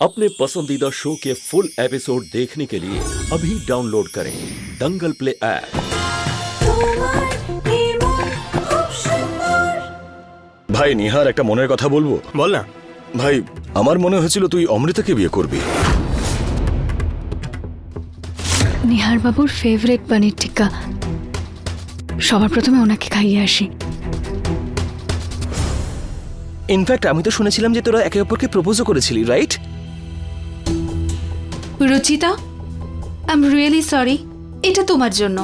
अपने पसंदीदा शो के फुल एपिसोड देखने के लिए अभी डाउनलोड करें दंगल प्ले ऐप তোমার নির্মল খুব সুন্দর ভাই নিহার একটা মনের কথা বলবো বল না ভাই আমার মনে হয়েছিল তুই অমৃতাকে বিয়ে করবি নিহার বাবুর ফেভারিট পনির টিক্কা সবার প্রথমে ওনাকে খাইয়ে আসি ইনফ্যাক্ট আমি তো শুনেছিলাম যে তোরা একে অপরকে প্রপোজও করেছিলি right Ruchita I am really sorry এটা তোমার জন্য।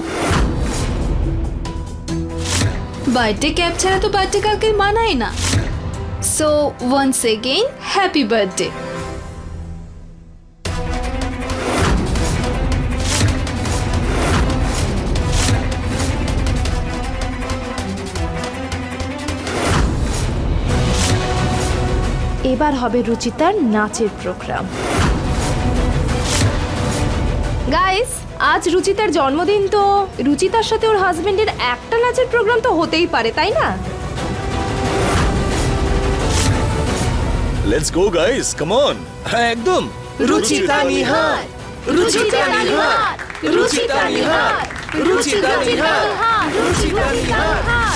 বার্থডে ক্যাব ছাড়া তো বার্থডে কালকে মানায় না। So once again happy birthday এবার হবে রুচিতার নাচের প্রোগ্রাম গাইস আজ রুচিতার জন্মদিন তো। রুচিতার সাথে ওর হাজবেন্ডের একটা নাচের প্রোগ্রাম তো হতেই পারে তাই না? Let's go guys come on হ্যাঁ একদম। রুচিতা নিহার। রুচিতা নিহার। রুচিতা নিহার। রুচিতা নিহার। রুচিতা নিহার।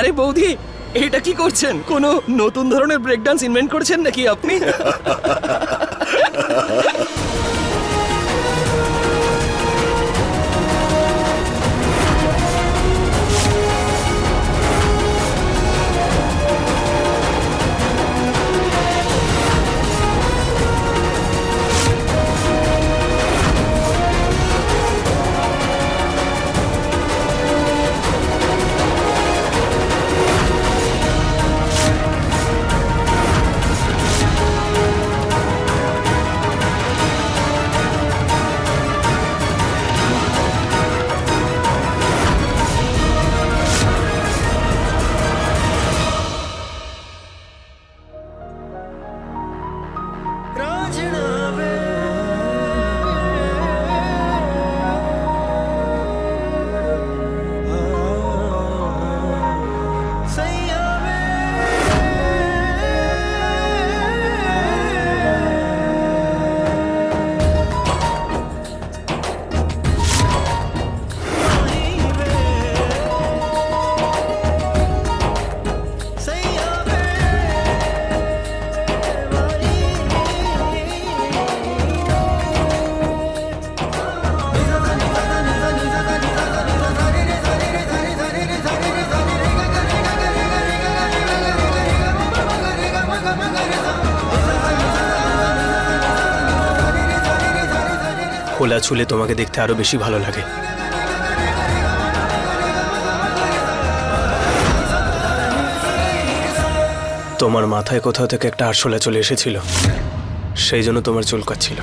আরে বৌদি এটা কি করছেন? কোনো নতুন ধরনের ব্রেক ডান্স ইনভেন্ট করছেন নাকি আপনি? খোলা ছুলে তোমাকে দেখতে আরও বেশি ভালো লাগে। তোমার মাথায় কোথাও থেকে একটা আরশোলা চলে এসেছিল। সেই জন্য তোমার চুল কাচ্ছিল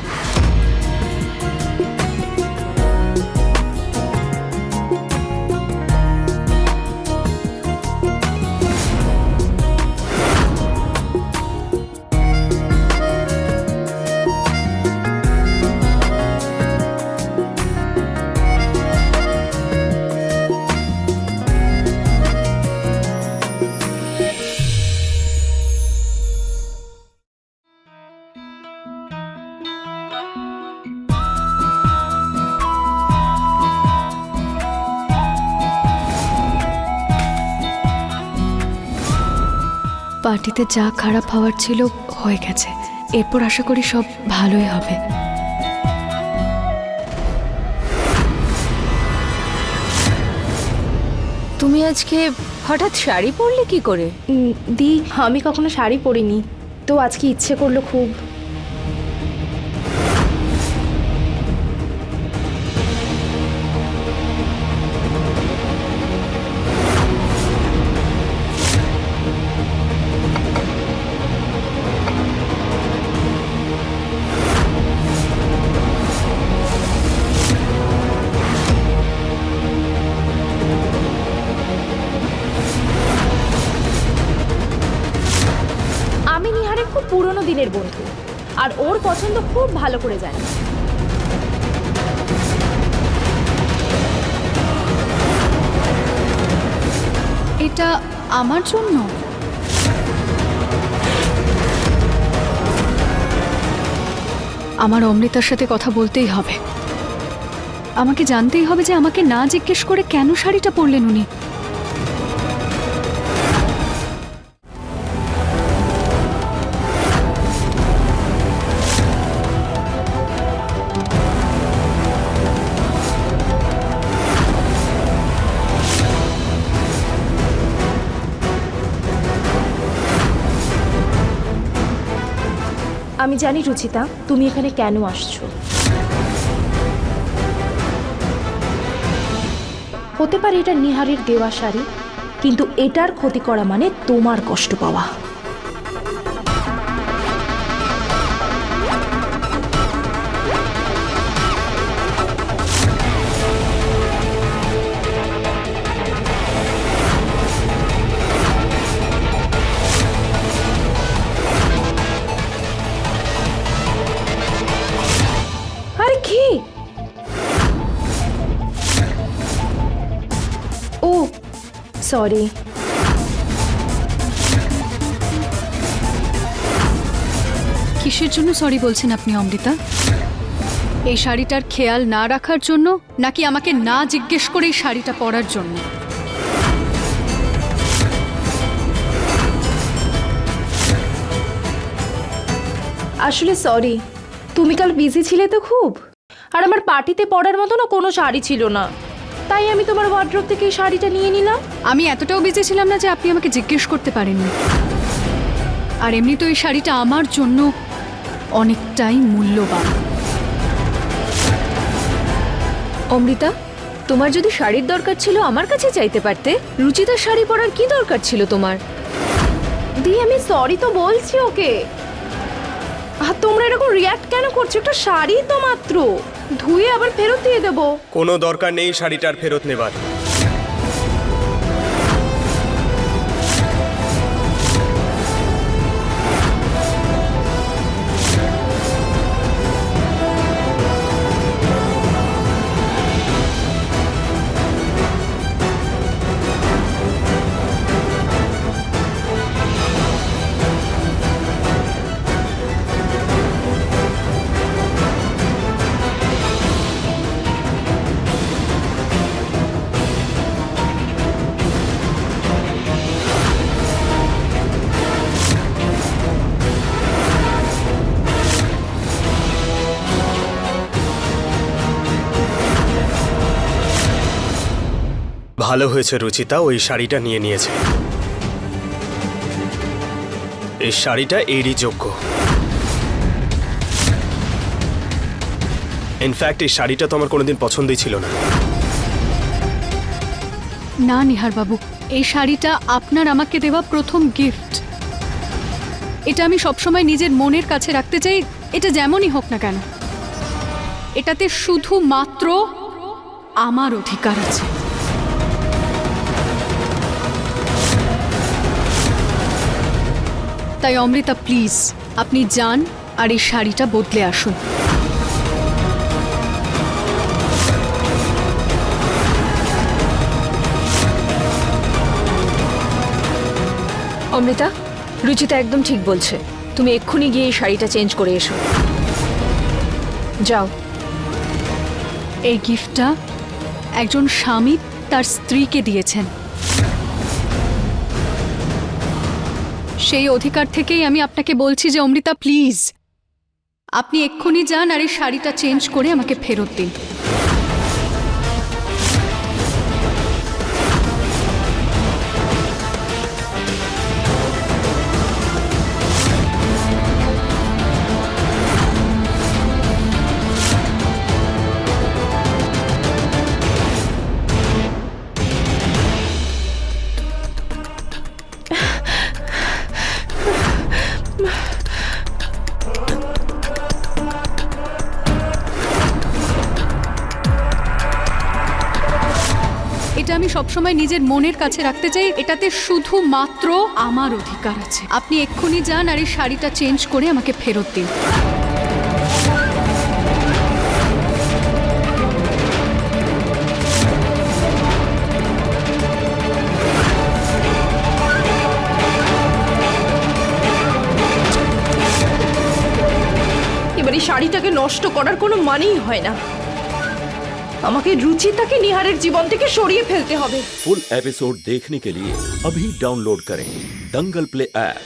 রাতটিতে যা খারাপ হওয়ার ছিল হয়ে গেছে। এরপর আশা করি সব ভালোই হবে। তুমি আজকে হঠাৎ শাড়ি পরলে কি করে? দি আমি কখনো শাড়ি পরিনি। তো আজকে ইচ্ছে করল খুব। আমি নিহারের খুব পুরনো দিনের বন্ধু। আর ওর পছন্দ খুব ভালো করে জানি। এটা আমার জন্য? আমার অমৃতার সাথে কথা বলতেই হবে। আমাকে জানতেই হবে যে আমাকে না জিজ্ঞেস করে কেন শাড়িটা পরলেন উনি। আমি জানি, রুচিতা, তুমি এখানে কেন আসছো? হতে পারে এটা নিহারের দেওয়া শাড়ি, কিন্তু এটার ক্ষতি করা মানে তোমার কষ্ট পাওয়া। ও সরি কিসের জন্য সরি বলছেন আপনি অমৃতা? এই শাড়িটার খেয়াল না রাখার জন্য নাকি আমাকে না জিজ্ঞেস করে এই শাড়িটা পরার জন্য? আসলে সরি তুমি কাল বিজি ছিলে তো খুব। আর আমার পার্টিতে পরার মতো না কোনো শাড়ি ছিল না। তাই আমি তোমার ওয়ার্ড্রোব থেকে এই শাড়িটা নিয়ে নিলাম। আমি এতটাও বেঁচে ছিলাম না যে আপনি আমাকে জিজ্ঞেস করতে পারেননি। আর এমনি তো এই শাড়িটা আমার জন্য অনেকটাই মূল্যবান। অমৃতা তোমার যদি শাড়ির দরকার ছিল আমার কাছে চাইতে পারতে রুচিতার শাড়ি পরার কি দরকার ছিল তোমার? দি আমি সরি তো বলছি ওকে। আর তোমরা এরকম রিয়াক্ট কেন করছ? একটা শাড়ি তো মাত্র। ধুয়ে আবার ফেরত দিয়ে দেবো। কোনো দরকার নেই শাড়িটার ফেরত নেবার। ভালো হয়েছে রুচিতা, ওই শাড়িটা নিয়ে নিয়েছে। এই শাড়িটা এরই যোগ্য। ইনফ্যাক্ট এই শাড়িটা তো আমার কোনোদিন পছন্দই ছিল না। না নিহার বাবু এই শাড়িটা আপনার আমাকে দেওয়া প্রথম গিফট এটা আমি সবসময় নিজের মনের কাছে রাখতে চাই, এটা যেমনই হোক না কেন। এটাতে শুধুমাত্র আমার অধিকার আছে। তাই অমৃতা প্লিজ আপনি যান আর এই শাড়িটা বদলে আসুন। অমৃতা, রুচিতা একদম ঠিক বলছে। তুমি এক্ষুনি গিয়ে এই শাড়িটা চেঞ্জ করে এসো। যাও। এই গিফটটা একজন স্বামী তার স্ত্রীকে দিয়েছেন। সেই অধিকার থেকেই আমি আপনাকে বলছি যে, অমৃতা, প্লিজ। আপনি এক্ষুনি যান আর এই শাড়িটা চেঞ্জ করে আমাকে ফেরত দিন। সবসময় নিজের মনের কাছে রাখতে চাই, এটাতে শুধুমাত্র আমার অধিকার আছে। আপনি এক্ষুনি যান আর এই শাড়িটা চেঞ্জ করে আমাকে ফেরত দিন। এবার এই শাড়িটাকে নষ্ট করার কোনো মানেই হয় না। আমাকে রুচিতাকে নিহারের জীবন থেকে সরিয়ে ফেলতে হবে फुल एपिसोड देखने के लिए अभी डाउनलोड करें दंगल प्ले ऐप